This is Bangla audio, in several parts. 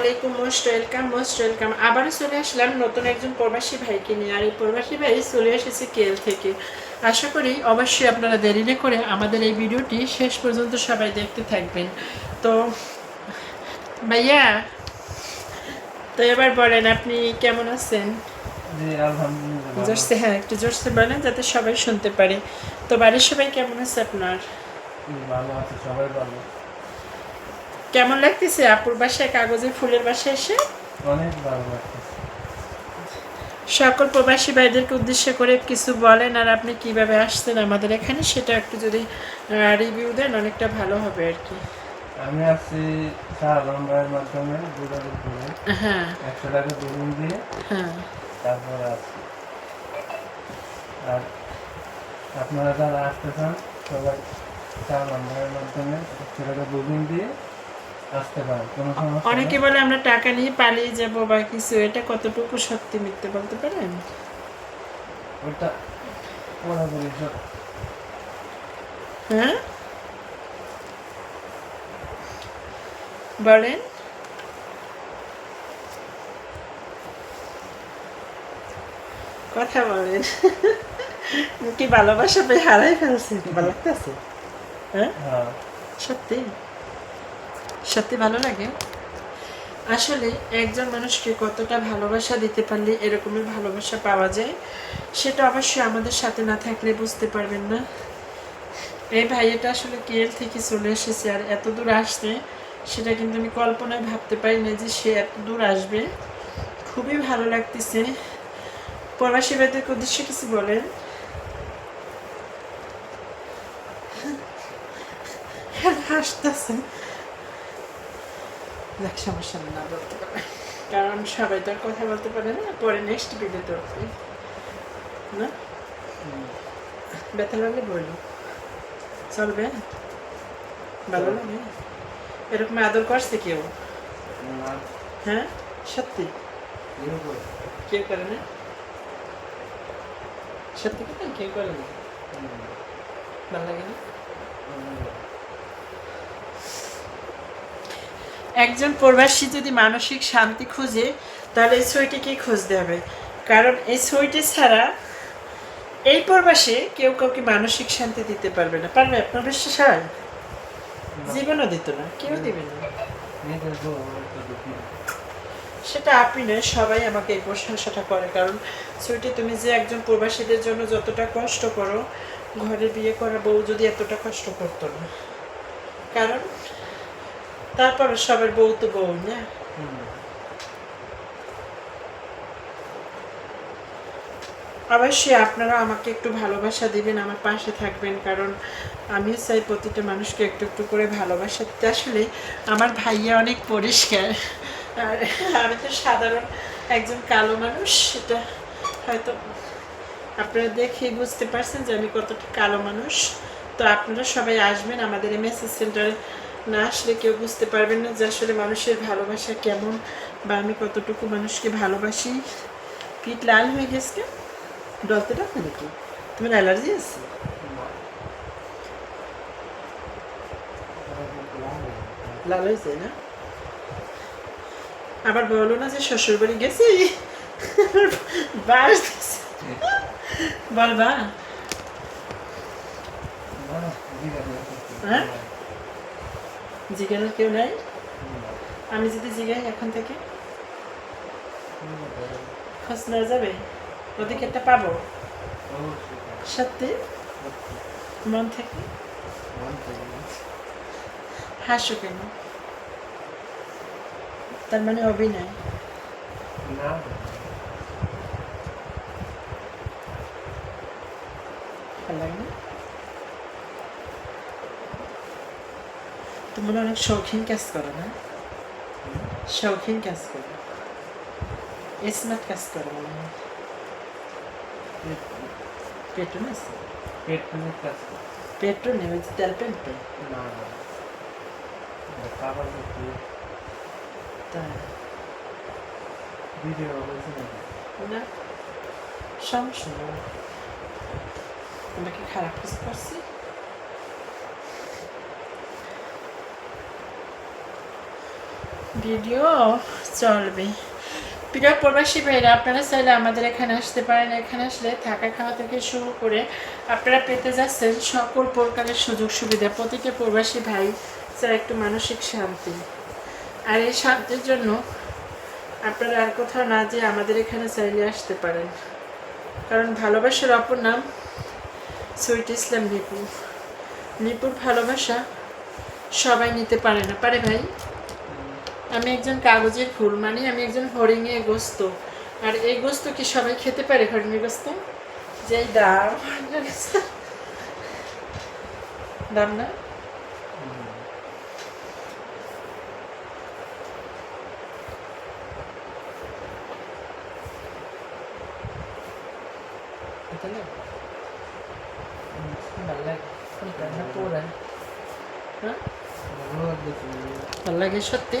আলাইকুম মোস্ট ওয়েলকাম মোস্ট ওয়েলকাম আবারও চলে আসলাম নতুন একজন প্রবাসী ভাইকে নিয়ে। আর এই প্রবাসী ভাই চলে এসেছে কেল থেকে। আশা করি অবশ্যই আপনারা দেরি না করে আমাদের এই ভিডিওটি শেষ পর্যন্ত সবাই দেখতে থাকবেন। তো ভাইয়া তো এবার বলেন আপনি কেমন আছেন। জোরসে হ্যাঁ একটু জোরসে বলেন যাতে সবাই শুনতে পারে। তো বাড়ির সবাই কেমন আছে আপনার? ভালো আছে সবাই ভালো। কেমন লাগতেছে আপুর বাসায় কাগজে ফুলের বাসায় এসে? অনেক ভালো লাগতেছে। সকল প্রবাসী ভাইদেরকে উদ্দেশ্য করে কিছু বলেন আর আপনি কীভাবে আসছেন আমাদের এখানে সেটা একটু যদি রিভিউ দেন অনেকটা ভালো হবে আর কি। আমি আসছি শাহ আলম ভাইয়ের মাধ্যমে যোগাযোগ করে। হ্যাঁ। একশো টাকা দরুন দিয়ে। হ্যাঁ। তারপরে আসছি আর আপনারা যারা আসতে চান সবাই শাহ আলম ভাইয়ের মাধ্যমে একশো টাকা দরুন দিয়ে আসতে পারেন কোনো সমস্যা অনেকে বলে আমরা টাকা নিয়ে পালিয়ে যাব বা কিছু এটা কতটুকু সত্যি মিথ্যে বলতে পারেন? ওটা হ্যাঁ? বলেন। কথা বলেন। কি ভালোবাসা পেয়ে হারাই ফেলছে ভালো লাগতেছে? হ্যাঁ? হ্যাঁ। সত্যি? সত্যি ভালো লাগে? আসলে একজন মানুষকে কতটা ভালোবাসা দিতে পারলে এরকমই ভালোবাসা পাওয়া যায়, সেটা অবশ্যই আমাদের সাথে না থাকলে বুঝতে পারবেন না। এই ভাইয়াটা আসলে কেএল থেকে চলে এসেছে আর এত দূর আসছে, সেটা কিন্তু আমি কল্পনায় ভাবতে পারি না যে সে এত দূর আসবে। খুবই ভালো লাগতেছে। প্রবাসী ভাইদের উদ্দেশ্যে কিছু বলেন। হাসতেছে। দেখ সমস্যা না বলতে পারে। কারণ সবাই তো আর কথা বলতে পারে না পরে নেক্সট ভিডিওতে উঠবে। না? ব্যথা লাগলে বলো। চলবে? ভালো লাগে? এরকম আদর করছে কেউ? হ্যাঁ? সত্যি? কেউ করে। না। সত্যি কথা? কেউ করে না? ভালো লাগে না? একজন প্রবাসী যদি মানসিক শান্তি খুঁজে তাহলে এই ছবিটিকেই খুঁজতে হবে। কারণ এই ছবিটি ছাড়া এই প্রবাসে কেউ কাউকে মানসিক শান্তি দিতে পারবে না। পারবে? আপনার বিশ্বাস হয়? জীবনও দিত না। কেউ দিবে না। সেটা আপনি নয় সবাই আমাকে এই প্রশংসাটা করে। কারণ ছুটি তুমি যে একজন প্রবাসীদের জন্য যতটা কষ্ট করো ঘরে বিয়ে করা বউ যদি এতটা কষ্ট করতো না। কারণ তারপরে সবার বউ তো বউ, না? অবশ্যই আপনারা আমাকে একটু ভালোবাসা দিবেন, আমার পাশে থাকবেন, কারণ আমিও চাই প্রতিটা মানুষকে একটু একটু করে ভালোবাসা দিতে। আসলে আমার ভাইয়া অনেক পরিষ্কার। আর আমি তো সাধারণ একজন কালো মানুষ, সেটা হয়তো আপনারা দেখেই বুঝতে পারছেন যে আমি কতটা কালো মানুষ। তো আপনারা সবাই আসবেন আমাদের মেসেজ সেন্টারে। না আসলে কেউ বুঝতে পারবেন না যে আসলে মানুষের ভালোবাসা কেমন বা আমি কতটুকু মানুষকে ভালোবাসি পিঠ লাল হয়ে গেছে? ডলতে ডাকবে নাকি তোমার অ্যালার্জি আছে লাল হয়েছে না আবার বলো না যে শ্বশুর বাড়ি গেছি। বলবা। হ্যাঁ? জিজ্ঞাসার কেউ নাই? আমি যদি জিগাই এখন থেকে। খোঁজ নেওয়া যাবে অধিকারটা পাবো? অবশ্যই। সত্যি? মন থেকে? হাসো কেন? তার মানে অভিনয়। না, ভালো লাগে না তোমরা অনেক শৌখিন কাজ করো না? শৌখিন কাজ করো। স্মার্ট কাজ করো মনে হয়। পেট- পেট্রোল আছে? পেট নিয়ে কাজ। পেট্রোল নেই যে তেল পেট্রোল না, খাবার দিচ্ছি। তা ভিডিও হয়েছে না। সমস্যা আমরা কি খারাপ কিছু করছি? ভিডিও, চলবে। প্রিয় প্রবাসী ভাইরা, আপনারা চাইলে আমাদের এখানে আসতে পারেন। এখানে আসলে থাকা খাওয়া থেকে শুরু করে আপনারা পেতে যাচ্ছেন সকল প্রকারের সুযোগ সুবিধা। প্রতিটা প্রবাসী ভাই চায় একটু মানসিক শান্তি। আর এই শান্তির জন্য আপনারা আর কোথাও না যেয়ে আমাদের এখানে চাইলে আসতে পারেন। কারণ ভালোবাসার অপর নাম সুইট ইসলাম লিপু নিপুর ভালোবাসা সবাই নিতে পারে না। পারে ভাই? আমি একজন কাগজের ফুল মানে আমি একজন হরিণে গোস্ত। আর এই গোস্ত কি সবাই খেতে পারে হরিণে গোস্ত? যেই দাম দাম না? হ্যাঁ? ভালো লাগে সত্যি?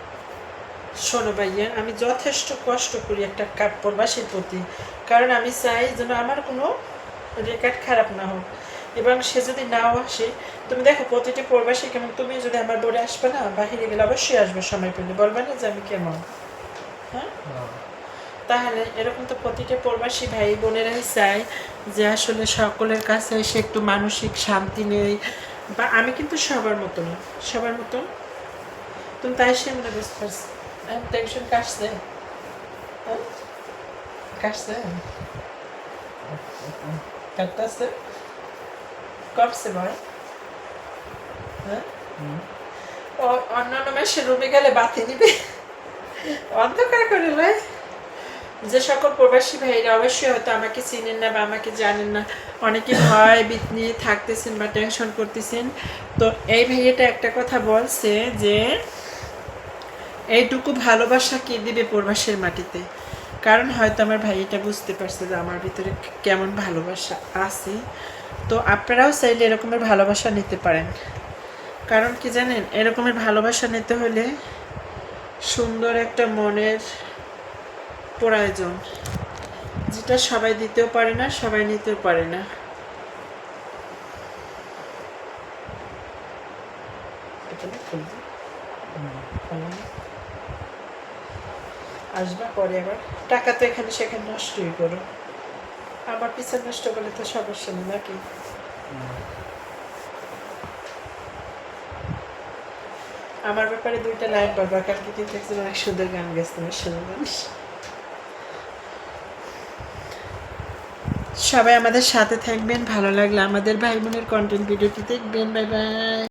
শোনো ভাইয়া, আমি যথেষ্ট কষ্ট করি একটা কাপ প্রবাসীর প্রতি। কারণ আমি চাই যেন আমার কোনো রেকর্ড খারাপ না হোক। এবং সে যদি নাও আসে, তুমি দেখো প্রতিটি প্রবাসী কেমন, তুমি যদি আমার বোর্ডে আসবে না, বাহিরে গেলে অবশ্যই আসবে সময় পেলে। বলবে না যে আমি কেমন? হ্যাঁ? তাহলে এরকম তো প্রতিটা প্রবাসী ভাই বোনেরাই চায় যে আসলে সকলের কাছে এসে একটু মানসিক শান্তি নেই। বা আমি কিন্তু সবার মতো না সবার মতো তুমি তাই সে আমরা বুঝতে পারছি। টেনশন কাটতেছে অন্যান্য মাসে রুমে গেলে বাতি নিবে অন্ধকার করে ভাই যে সকল প্রবাসী ভাইরা অবশ্যই হয়তো আমাকে চিনেন না বা আমাকে জানেন না অনেকে ভয় বিত নিয়ে থাকতেছেন বা টেনশন করতেছেন। তো এই ভাইয়াটা একটা কথা বলছে যে এইটুকু ভালোবাসা কি দিবে প্রবাসের মাটিতে? কারণ হয়তো আমার ভাই এটা বুঝতে পারছে যে আমার ভিতরে কেমন ভালোবাসা আছে। তো আপনারাও চাইলে এরকমের ভালোবাসা নিতে পারেন। কারণ কি জানেন, এরকমের ভালোবাসা নিতে হলে সুন্দর একটা মনের প্রয়োজন। যেটা সবাই দিতেও পারে না, সবাই নিতেও পারে না? আসবা পরে আবার। টাকা তো এখানে সেখানে নষ্টই করো। আমার পিছনে নষ্ট করলে তো সমস্যা নেই, নাকি? আমার ব্যাপারে দুইটা লাইন বলবা কালকে কিন্তু একজন অনেক সুন্দর গান গেছে তোমার সুন্দর গান সবাই আমাদের সাথে থাকবেন, ভালো লাগলে আমাদের ভাই বোনের কন্টেন্ট ভিডিওটি দেখবেন বাই বাই